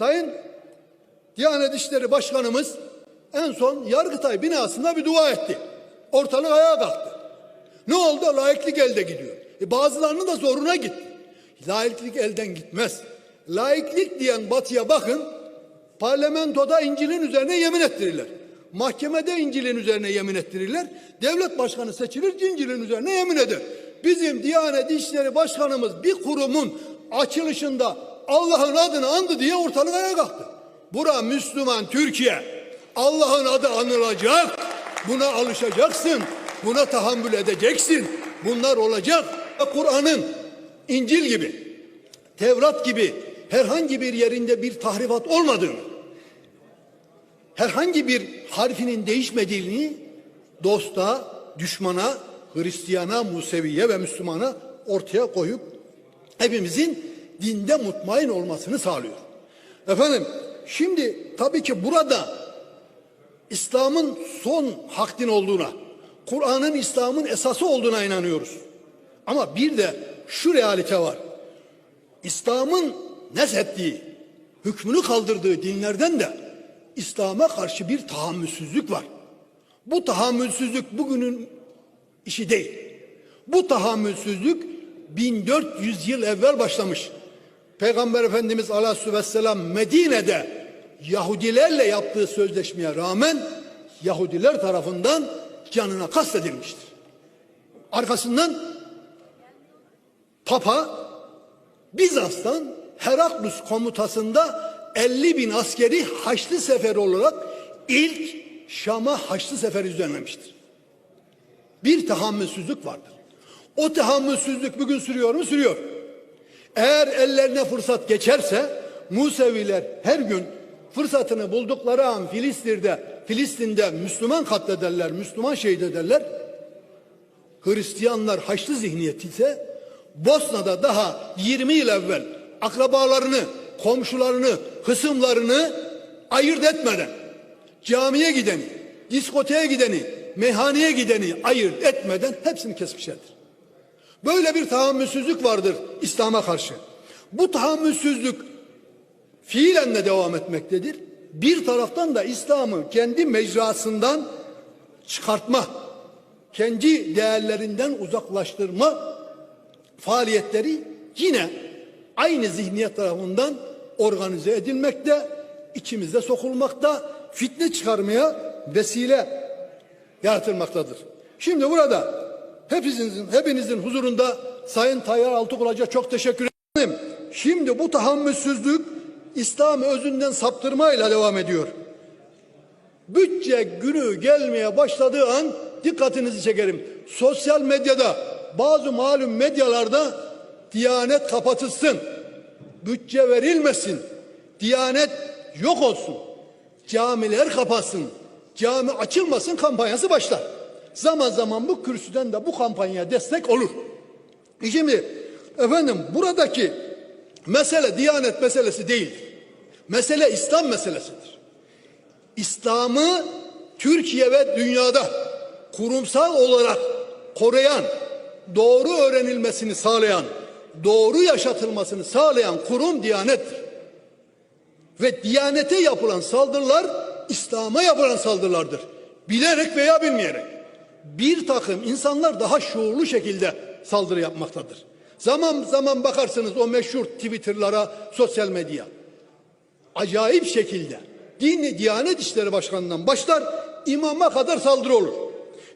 Sayın Diyanet İşleri Başkanımız en son Yargıtay binasında bir dua etti. Ortalık ayağa kalktı. Ne oldu? Laiklik elde gidiyor. E bazılarının da zoruna gitti. Laiklik elden gitmez. Laiklik diyen batıya bakın. Parlamentoda İncil'in üzerine yemin ettirirler. Mahkemede İncil'in üzerine yemin ettirirler. Devlet başkanı seçilir İncil'in üzerine yemin eder. Bizim Diyanet İşleri Başkanımız bir kurumun açılışında Allah'ın adını andı diye ortalık ayağa kalktı. Bura Müslüman Türkiye. Allah'ın adı anılacak. Buna alışacaksın. Buna tahammül edeceksin. Bunlar olacak. Kur'an'ın İncil gibi, Tevrat gibi herhangi bir yerinde bir tahrifat olmadığını, herhangi bir harfinin değişmediğini dosta, düşmana, Hristiyana, Museviye ve Müslümana ortaya koyup hepimizin dinde mutmain olmasını sağlıyor. Efendim şimdi tabii ki burada İslam'ın son hak din olduğuna, Kur'an'ın İslam'ın esası olduğuna inanıyoruz. Ama bir de şu realite var. İslam'ın neshettiği, hükmünü kaldırdığı dinlerden de İslam'a karşı bir tahammülsüzlük var. Bu tahammülsüzlük bugünün işi değil. Bu tahammülsüzlük 1400 yıl evvel başlamış. Peygamber Efendimiz Aleyhisselam Medine'de Yahudilerle yaptığı sözleşmeye rağmen Yahudiler tarafından canına kastedilmiştir. Arkasından Papa Bizans'tan Heraklus komutasında 50 bin askeri Haçlı Seferi olarak ilk Şam'a Haçlı Seferi düzenlemiştir. Bir tahammülsüzlük vardır. O tahammülsüzlük bugün sürüyor mu? Sürüyor. Eğer ellerine fırsat geçerse Museviler her gün fırsatını buldukları an Filistin'de, Filistin'de Müslüman katlederler, Müslüman şehit ederler. Hristiyanlar Haçlı zihniyeti ise Bosna'da daha 20 yıl evvel akrabalarını, komşularını, hısımlarını ayırt etmeden camiye gideni, diskoteye gideni, meyhaneye gideni ayırt etmeden hepsini kesmişlerdir. Böyle bir tahammülsüzlük vardır İslam'a karşı. Bu tahammülsüzlük fiilen de devam etmektedir. Bir taraftan da İslam'ı kendi mecrasından çıkartma, kendi değerlerinden uzaklaştırma faaliyetleri yine aynı zihniyet tarafından organize edilmekte, içimizde sokulmakta, fitne çıkarmaya vesile yaratılmaktadır. Şimdi burada hepinizin, hepinizin huzurunda Sayın Tayyar Altıkulaç'a çok teşekkür ederim. Şimdi bu tahammülsüzlük İslam özünden saptırmayla devam ediyor. Bütçe günü gelmeye başladığı an dikkatinizi çekerim. Sosyal medyada bazı malum medyalarda Diyanet kapatılsın. Bütçe verilmesin. Diyanet yok olsun. Camiler kapatsın. Cami açılmasın kampanyası başlar. Zaman zaman bu kürsüden de bu kampanyaya destek olur. E Şimdi efendim buradaki mesele Diyanet meselesi değil. Mesele İslam meselesidir. İslam'ı Türkiye ve dünyada kurumsal olarak koruyan, doğru öğrenilmesini sağlayan, doğru yaşatılmasını sağlayan kurum Diyanet'tir. Ve Diyanete yapılan saldırılar İslam'a yapılan saldırılardır. Bilerek veya bilmeyerek. Bir takım insanlar daha şuurlu şekilde saldırı yapmaktadır. Zaman zaman bakarsınız o meşhur Twitter'lara, sosyal medya. Acayip şekilde dini Diyanet İşleri Başkanı'ndan başlar imama kadar saldırı olur.